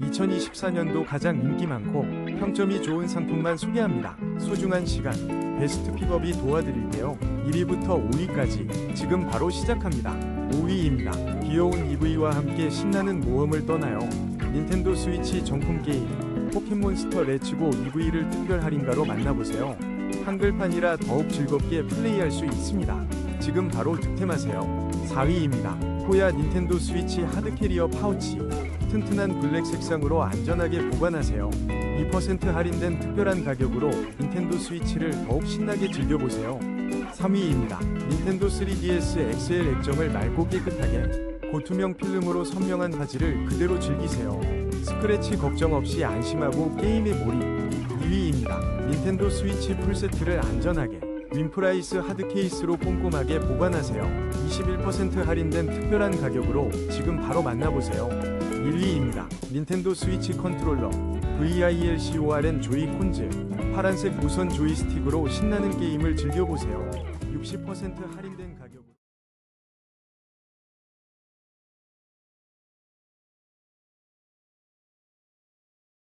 2024년도 가장 인기 많고 평점이 좋은 상품만 소개합니다. 소중한 시간, 베스트 픽업이 도와드릴게요. 1위부터 5위까지 지금 바로 시작합니다. 5위입니다. 귀여운 EV와 함께 신나는 모험을 떠나요. 닌텐도 스위치 정품 게임 포켓몬스터 레츠고 EV를 특별 할인가로 만나보세요. 한글판이라 더욱 즐겁게 플레이할 수 있습니다. 지금 바로 득템하세요. 4위입니다. 호야 닌텐도 스위치 하드캐리어 파우치 튼튼한 블랙 색상으로 안전하게 보관하세요. 2% 할인된 특별한 가격으로 닌텐도 스위치를 더욱 신나게 즐겨보세요. 3위입니다. 닌텐도 3DS XL 액정을 맑고 깨끗하게 고투명 필름으로 선명한 화질을 그대로 즐기세요. 스크래치 걱정 없이 안심하고 게임에 몰입. 2위입니다. 닌텐도 스위치 풀세트를 안전하게 윈프라이스 하드 케이스로 꼼꼼하게 보관하세요. 21% 할인된 특별한 가격으로 지금 바로 만나보세요. 1위입니다. 닌텐도 스위치 컨트롤러 VILCORN 조이 콘즈 파란색 무선 조이스틱으로 신나는 게임을 즐겨보세요. 60% 할인된 가격으로